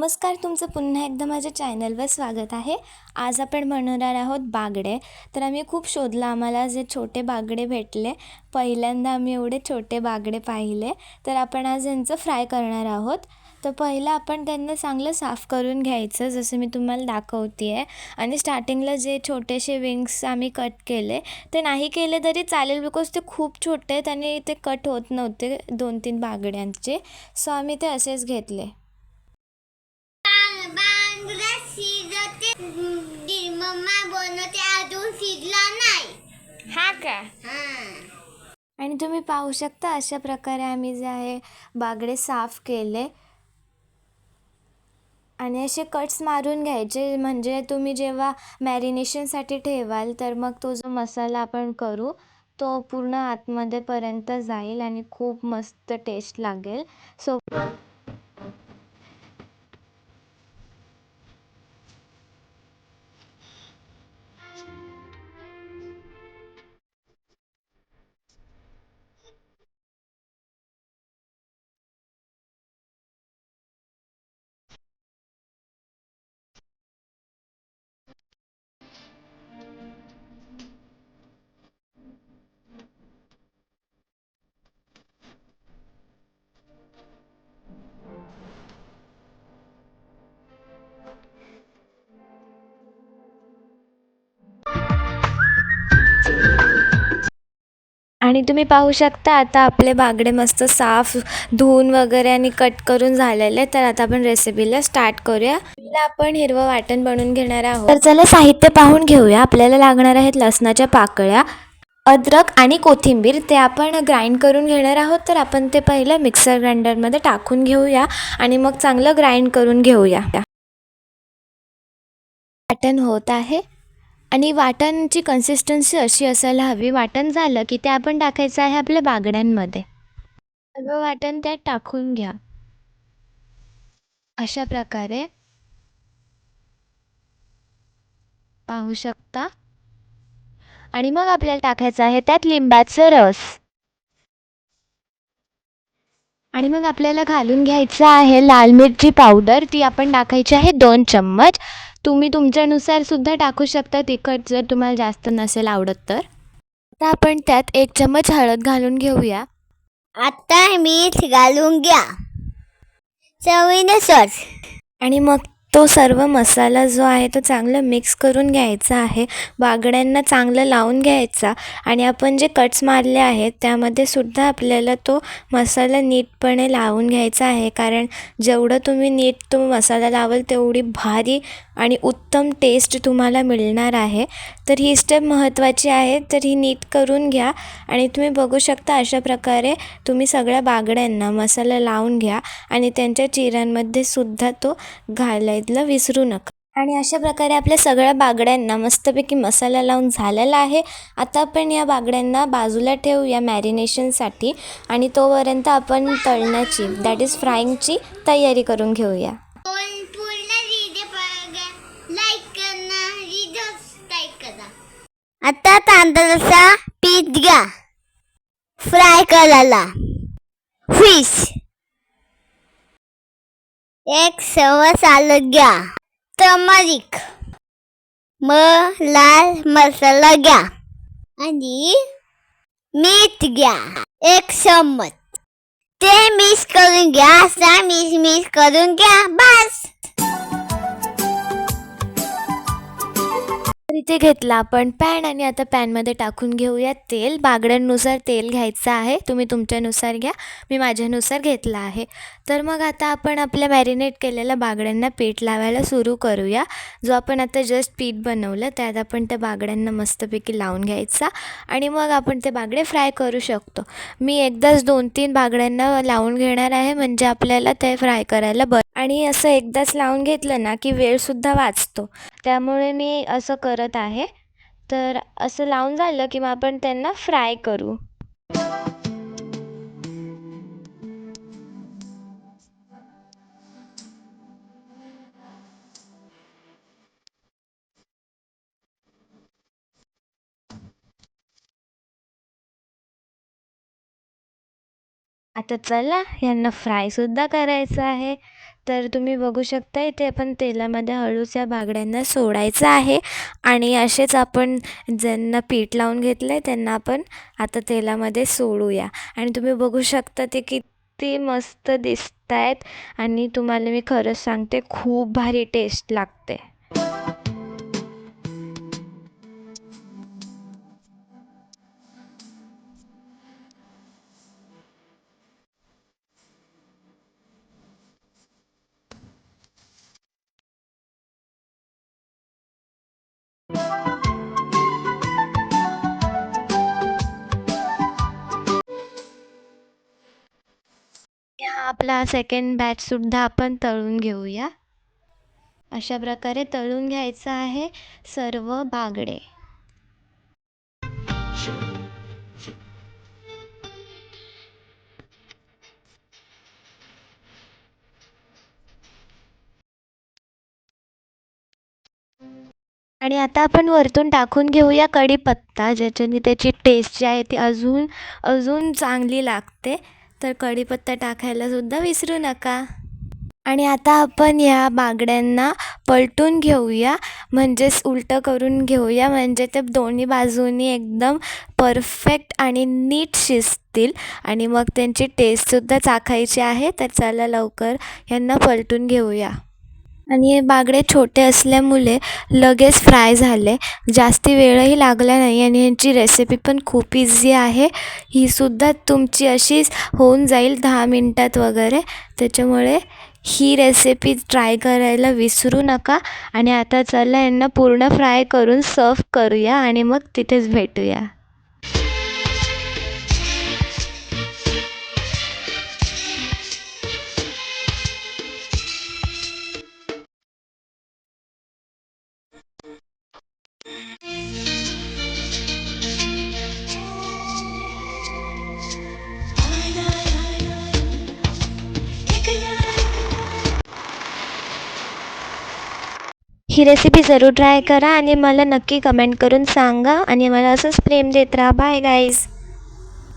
नमस्कार तुमचं पुन्हा एकदा माझ्या चॅनलवर स्वागत आहे. आज आपण बनवणार आहोत बागडे. तर आम्ही खूप शोधलं आम्हाला जे छोटे बागडे भेटले. पहिल्यांदा आम्ही एवढे छोटे बागडे पाहिले. तर आपण आज यांचं फ्राय करणार आहोत. तर पहिलं आपण त्यांना चांगलं साफ करून घ्यायचं जसं मी तुम्हाला दाखवते आहे आणि स्टार्टिंगला जे छोटेसे विंग्स आम्ही कट केले ते नाही केले तरी चालेल बिकॉज ते खूप छोटे आहेत आणि ते कट होत नव्हते दोन तीन बागड्यांचे. सो आम्ही ते असेच घेतले. मम्मा बनवते अजून शिजला नाही. हा का? हा. आणि तुम्ही पाहू शकता अशा प्रकारे आम्ही जे आहे बागडे साफ केले. आणि असे कट्स मारून घ्यायचे म्हणजे तुम्ही जेव्हा मॅरिनेशनसाठी ठेवाल तर मग तो जो मसाला आपण करू तो पूर्ण आतमध्ये पर्यंत जाईल आणि खूप मस्त टेस्ट लागेल. सो आणि तुम्ही पाहू शकता आता आपले बागडे मस्त साफ धुवून वगैरे आणि कट करून झालेले तर आता आपण रेसिपीला स्टार्ट करूया. आपण हिरवं वाटण बनवून घेणार आहोत. तर चला साहित्य पाहून घेऊया. आपल्याला लागणार आहेत लसणाच्या पाकळ्या अद्रक आणि कोथिंबीर. ते आपण ग्राइंड करून घेणार आहोत. तर आपण ते पहिलं मिक्सर ग्राइंडरमध्ये टाकून घेऊया आणि मग चांगलं ग्राइंड करून घेऊया. वाटण होत आहे. आणि वाटणची कन्सिस्टन्सी अशी असायला हवी. वाटण झालं की ते आपण टाकायचं आहे आपल्या बागड्यांमध्ये. सर्व वाटण त्यात टाकून घ्या. अशा प्रकारे पाहू शकता. आणि मग आपल्याला टाकायचं आहे त्यात लिंबाचं रस. आणि मग आपल्याला घालून घ्यायचं आहे लाल मिरची पावडर. ती आपण टाकायची आहे दोन चम्मच. तुम्ही तुमच्यानुसार सुद्धा टाकू शकता तिखट जर तुम्हाला जास्त नसेल आवडत तर. आता आपण त्यात एक चम्मच हळद घालून घेऊया. आता मीठ घालून घ्या. चवीनुसार. आणि मग तो सर्व मसाला जो आहे तो चांगला मिक्स करून घ्यायचा आहे. बागड्यांना चांगलं लावून घ्यायचा. आणि आपण जे कट्स मारले आहेत त्यामध्ये सुद्धा आपल्याला तो मसाला नीटपणे लावून घ्यायचा आहे. कारण जेवढं तुम्ही नीट तो मसाला लावाल तेवढी भारी आणि उत्तम टेस्ट तुम्हाला मिळणार आहे. तर ही स्टेप महत्त्वाची आहे. तर ही नीट करून घ्या. आणि तुम्ही बघू शकता अशा प्रकारे तुम्ही सगळ्या बागड्यांना मसाला लावून घ्या. आणि त्यांच्या चिऱ्यांमध्ये सुद्धा तो घालायला विसरू नका. आणि अशा प्रकारे आपल्या सगळ्या बागड्यांना मस्तपैकी मसाला लावून झालेला आहे. आता आपण या बागड्यांना बाजूला ठेवूया मॅरिनेशनसाठी आणि तोपर्यंत आपण तळण्याची दॅट इज फ्राईंगची तयारी करून घेऊया. आता तांदळाचा पीठ घ्या. फ्राय करायला. फिश एक सवस आलं घ्या. टमारिक मग लाल मसाला घ्या. आणि मीठ घ्या. एक चम्मच. ते मिक्स करून घ्या. असा मिक्स मिक्स करून घ्या. बस. इथे घेतला. आपण पॅन आणि आता पॅनमध्ये टाकून घेऊया तेल. बागड्यांनुसार तेल घ्यायचं आहे. तुम्ही तुमच्यानुसार घ्या. मी माझ्यानुसार घेतलं आहे. तर मग आता आपण आपल्या मॅरिनेट केलेल्या बागड्यांना पीठ लावायला सुरू करूया. जो आपण आता जस्ट पीठ बनवलं त्यात आपण त्या बागड्यांना मस्तपैकी लावून घ्यायचा आणि मग आपण ते बागडे फ्राय करू शकतो. मी एकदाच दोन तीन बागड्यांना लावून घेणार आहे. म्हणजे आपल्याला ते फ्राय करायला बरं. आणि असं एकदाच लावून घेतलं ना की वेळसुद्धा वाचतो. त्यामुळे मी असं करत आहे. तर असं लावून झालं की मग आपण त्यांना फ्राय करू. आता चला यांना फ्रायसुद्धा करायचं आहे. तर तुम्ही बघू शकता इथे आपण तेलामध्ये हळूच या बागड्यांना सोडायचं आहे. आणि असेच आपण ज्यांना पीठ लावून घेतलं आहे त्यांना आपण आता तेलामध्ये सोडूया. आणि तुम्ही बघू शकता ते किती मस्त दिसत आहेत आणि तुम्हाला मी खरंच सांगते खूप भारी टेस्ट लागते. हा आपला सेकंड बॅचसुद्धा आपण तळून घेऊया. अशा प्रकारे तळून घ्यायचं आहे सर्व बागडे. आणि आता आपण वरतून टाकून घेऊया कढीपत्ता ज्याच्याने त्याची टेस्ट जी आहे ती अजून अजून चांगली लागते. तर कढीपत्ता टाकायलासुद्धा विसरू नका. आणि आता आपण ह्या बागड्यांना पलटून घेऊया म्हणजेच उलटं करून घेऊया म्हणजे ते दोन्ही बाजूनी एकदम परफेक्ट आणि नीट शिजतील. आणि मग त्यांची टेस्टसुद्धा चाखायची आहे तर चला लवकर ह्यांना पलटून घेऊया. आणि हे बागडे छोटे असल्यामुळे लगेच फ्राय झाले. जास्ती वेळही लागला नाही आणि यांची रेसिपी पण खूप इझी आहे. ही सुद्धा तुमची अशीच होऊन जाईल दहा मिनटात वगैरे. त्याच्यामुळे ही रेसिपी ट्राय करायला विसरू नका. आणि आता चला यांना पूर्ण फ्राय करून सर्व करूया आणि मग तिथेच भेटूया. ही रेसिपी जरूर ट्राय करा आणि मला नक्की कमेंट करून सांगा. आणि मला असंच प्रेम देत राहा. Bye guys